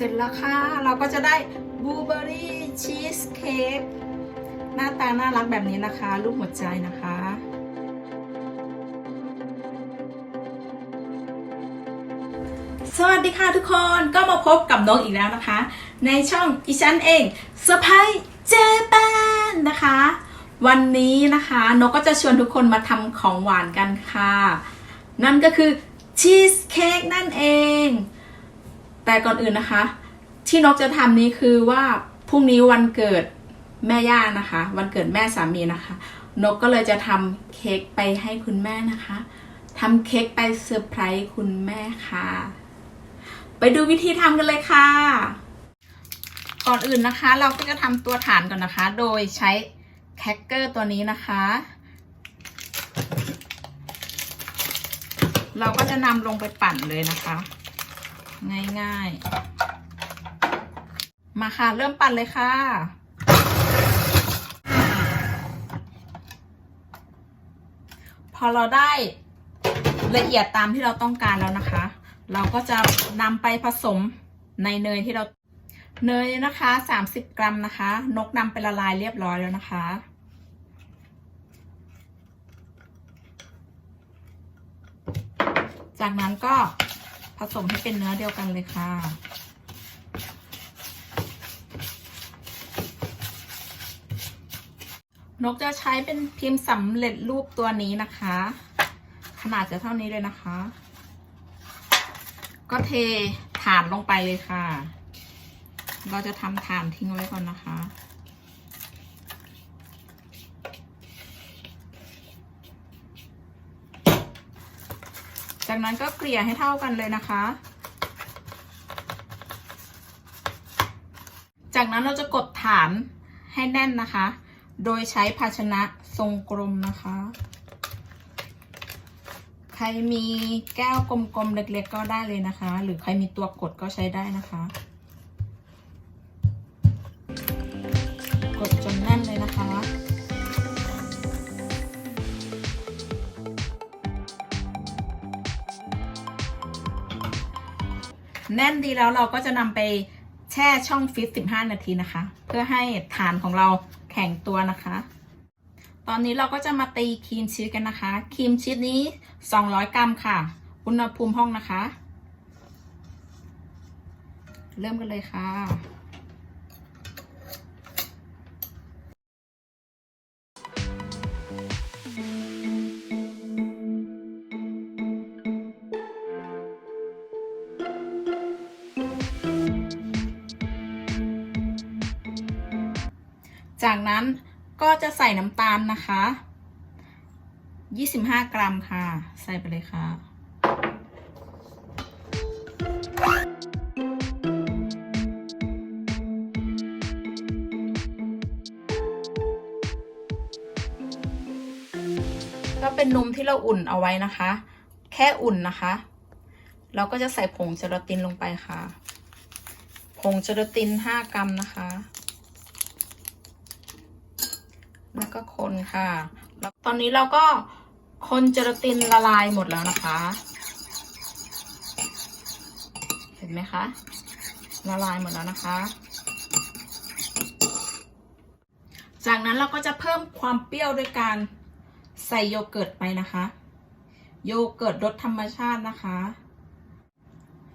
เสร็จแล้วค่ะ เราก็จะได้บลูเบอร์รี่ชีสเค้กหน้าตาน่ารักแบบนี้นะคะรูปหัวใจนะคะสวัสดีค่ะทุกคนก็มาพบกับนกอีกแล้วนะคะ ในช่องอีฉันเองเซอร์ไพรส์เจแปนนะคะ วันนี้นะคะนกก็จะชวนทุกคนมาทำของหวานกันค่ะ นั่นก็คือชีสเค้กนั่นเอง แต่ก่อนอื่นนะคะ ที่นกจะทำนี้คือว่าพรุ่งนี้วันเกิดแม่ย่านะคะ วันเกิดแม่สามีนะคะ นกก็เลยจะทำเค้กไปให้คุณแม่นะคะทำเค้กไปเซอร์ไพรส์คุณแม่ค่ะ ไปดูวิธีทำกันเลยค่ะ ก่อนอื่นนะคะ เราก็จะทำตัวฐานก่อนนะคะ โดยใช้แคคเกอร์ตัวนี้นะคะ เราก็จะนำลงไปปั่นเลยนะคะ ง่ายๆ มาค่ะ เริ่มปั่นเลยค่ะพอเราได้ละเอียดตามที่เราต้องการแล้วนะคะ เราก็จะนำไปผสมในเนยที่เราเนยนะคะ 30 กรัมนะคะ นกนำไปละลายเรียบร้อยแล้วนะคะ จากนั้นก็ ผสมให้เป็นเนื้อเดียวกันเลยค่ะ นกจะใช้เป็นพิมพ์สำเร็จรูปตัวนี้นะคะ ขนาดจะเท่านี้เลยนะคะ ก็เทฐานลงไปเลยค่ะ เราจะทำฐานทิ้งไว้ก่อนนะคะ จากนั้นก็เกลี่ยให้เท่ากันเลยนะคะ จากนั้นเราจะกดฐานให้แน่นนะคะ โดยใช้ภาชนะทรงกลมนะคะ ใครมีแก้วกลมๆเล็กๆก็ได้เลยนะคะ หรือใครมีตัวกดก็ใช้ได้นะคะ กดจนแน่นเลยนะคะ แน่นดีแล้วเราก็จะนำไปแช่ช่องฟิต15 นาทีนะคะ เพื่อให้ฐานของเราแข็งตัวนะคะ ตอนนี้เราก็จะมาตีครีมชีสกันนะคะ ครีมชีสนี้ 200 กรัมค่ะ อุณหภูมิห้องนะคะ เริ่มกันเลยค่ะ จากนั้นก็จะใส่น้ำตาลนะคะ 25 กรัมค่ะ ใส่ไปเลยค่ะ ก็เป็นนมที่เราอุ่นเอาไว้นะคะ แค่อุ่นนะคะ เราก็จะใส่ผงเจลาตินลงไปค่ะ ผงเจลาติน 5 กรัมนะคะ แล้วก็คนค่ะ แล้วตอนนี้เราก็คนเจลาตินละลายหมดแล้วนะคะ เห็นไหมคะ ละลายหมดแล้วนะคะ จากนั้นเราก็จะเพิ่มความเปรี้ยวด้วยการใส่โยเกิร์ตไปนะคะ โยเกิร์ตรสธรรมชาตินะคะ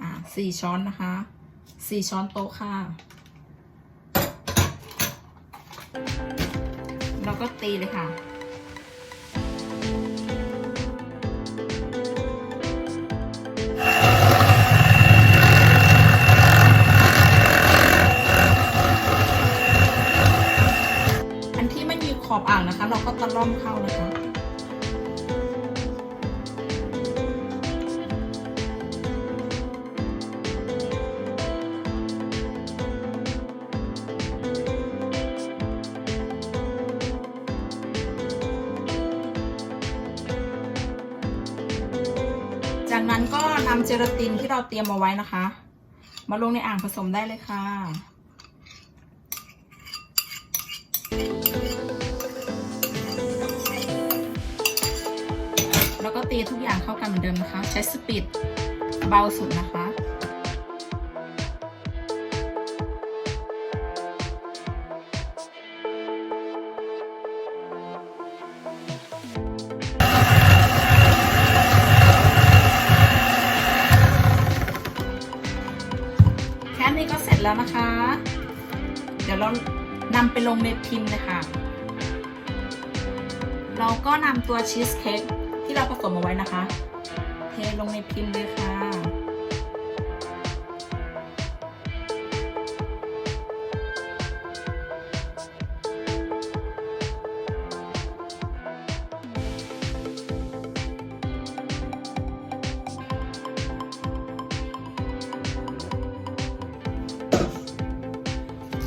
อ่าสี่ช้อนนะคะสี่ช้อนโต๊ะค่ะ แล้วก็ตีเลยค่ะอันที่ไม่มีขอบอ่างนะคะ เราก็ตะล่อมเข้านะคะำเจลาตินที่เราเตรียมเอาไว้นะคะ มาลงในอ่างผสมได้เลยค่ะแล้วก็ตีทุกอย่างเข้ากันเหมือนเดิมนะคะ ใช้สปีดเบาสุดนะคะ แล้วนะคะ เดี๋ยวเรานำไปลงในพิมพ์เลยค่ะเราก็นำตัวชีสเค้กที่เราผสมเอาไว้นะคะ เทลงในพิมพ์เลยค่ะ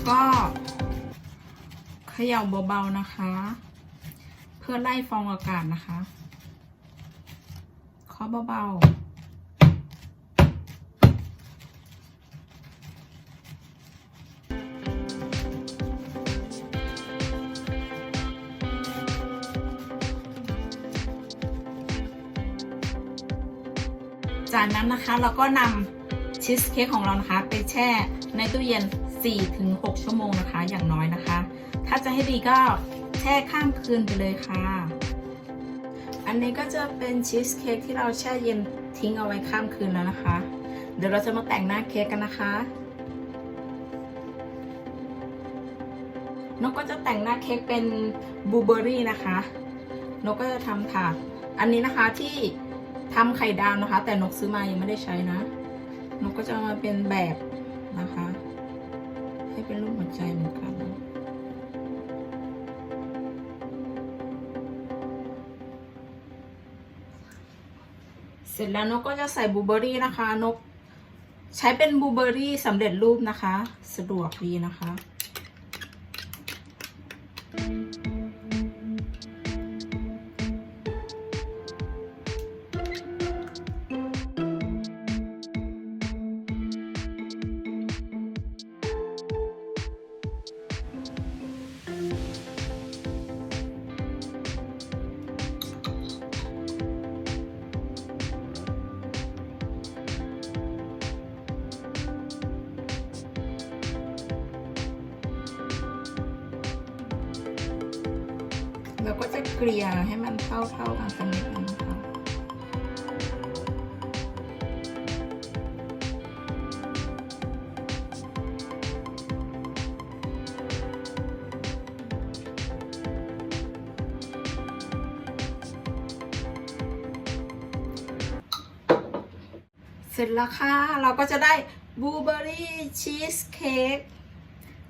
ก็เขย่าเบาๆนะคะ เพื่อไล่ฟองอากาศนะคะเคาะเบาๆจากนั้นนะคะเราก็นำชีสเค้กของเรานะคะ ไปแช่ในตู้เย็น 4-6 ชั่วโมงนะคะ อย่างน้อยนะคะ ถ้าจะให้ดีก็แช่ข้ามคืนไปเลยค่ะ อันนี้ก็จะเป็นชีสเค้กที่เราแช่เย็นทิ้งเอาไว้ข้ามคืนแล้วนะคะ เดี๋ยวเราจะมาแต่งหน้าเค้กกันนะคะนกก็จะแต่งหน้าเค้กเป็นบลูเบอร์รี่นะคะ นกก็จะทำถาดอันนี้นะคะที่ทำไข่ดาวนะคะ แต่นกซื้อมายังไม่ได้ใช้นะ นกก็จะมาเป็นแบบนะคะ้เป็นรูปหัวใจเหมือนกันเสร็จแล้วนกก็จะใส่บูเบอรี่นะคะ นกใช้เป็นบูเบอร์รี่สำเร็จรูปนะคะ สะดวกดีนะคะ เราก็จะเกลี่ยให้มันเท่าๆกันสักนิดนึงนะคะเสร็จแล้วค่ะ เราก็จะได้บลูเบอร์รี่ชีสเค้ก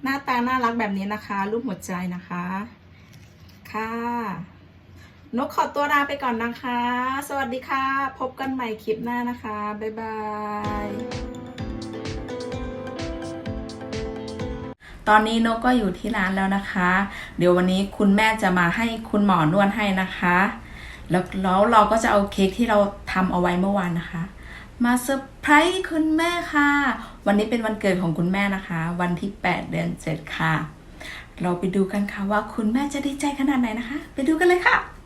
หน้าตาน่ารักแบบนี้นะคะ รูปหัวใจนะคะ ค่ะ นกขอตัวลาไปก่อนนะคะ สวัสดีค่ะ พบกันใหม่คลิปหน้านะคะ บ๊ายบาย ตอนนี้นกก็อยู่ที่ร้านแล้วนะคะ เดี๋ยววันนี้คุณแม่จะมาให้คุณหมอนวดให้นะคะ แล้วแล้วเราก็จะเอาเค้กที่เราทำเอาไว้เมื่อวานนะคะมาเซอร์ไพรส์คุณแม่ค่ะ วันนี้เป็นวันเกิดของคุณแม่นะคะ วันที่ 8 เดือน 7 ค่ะ เราไปดูกันค่ะว่าคุณแม่จะดีใจขนาดไหนนะคะ ไปดูกันเลยค่ะ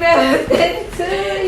Happy birthday to